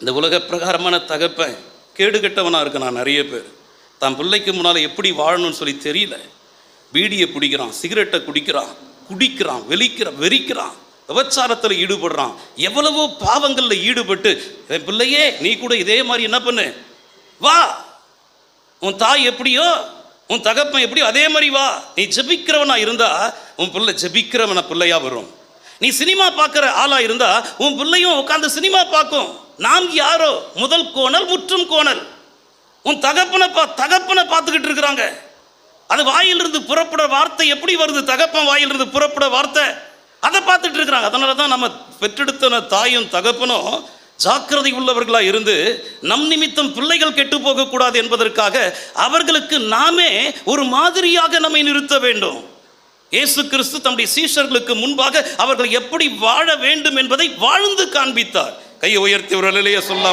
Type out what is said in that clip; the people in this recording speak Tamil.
இந்த உலக பிரகாரமான தகப்பன் கேடு கெட்டவனாக இருக்கான் நிறைய பேர். தான் பிள்ளைக்கு முன்னால் எப்படி வாழணும்னு சொல்லி தெரியல. பீடியை பிடிக்கிறான் சிகரெட்டை குடிக்கிறான் குடிக்கிறான் வெளிக்கிறான் வெறிக்கிறான் விபச்சாரத்தில் ஈடுபடுறான். எவ்வளவோ பாவங்களில் ஈடுபட்டு என் பிள்ளையே நீ கூட இதே மாதிரி என்ன பண்ணு? வா! உன் தாய் எப்படியோ உன் தகப்பன் எப்படியோ அதே மாதிரி வா. நீ ஜெபிக்கிறவனாக இருந்தா உன் பிள்ளை ஜெபிக்கிறவனை பிள்ளையா வரும். நீ சினிமா பார்க்குற ஆளாக இருந்தால் உன் பிள்ளையும் உட்காந்து சினிமா பார்க்கும். நாம் யாரோ? முதல் கோணல் முற்றும் கோணல். உன் தகப்பனை பா தகப்பனை பார்த்துக்கிட்டு இருக்கிறாங்க. அது வாயிலிருந்து புறப்பட வார்த்தை எப்படி வருது? தகப்பன் வாயிலிருந்து புறப்பட வார்த்தை. அதை பார்த்துட்டு இருக்கிறாங்க. அதனால தான் நம்ம பெற்றெடுத்த தாயும் தகப்பனும் ஜாக்கிரதை உள்ளவர்களாக இருந்து நம் நிமித்தம் பிள்ளைகள் கெட்டு போகக்கூடாது என்பதற்காக அவர்களுக்கு நாமே ஒரு மாதிரியாக நம்மை நிறுத்த வேண்டும். இயேசு கிறிஸ்து தம்முடைய சீஷர்களுக்கு முன்பாக அவர்கள் எப்படி வாழ வேண்டும் என்பதை வாழ்ந்து காண்பித்தார். கையை உயர்த்தி ஒரு நிலையை சொல்லாம்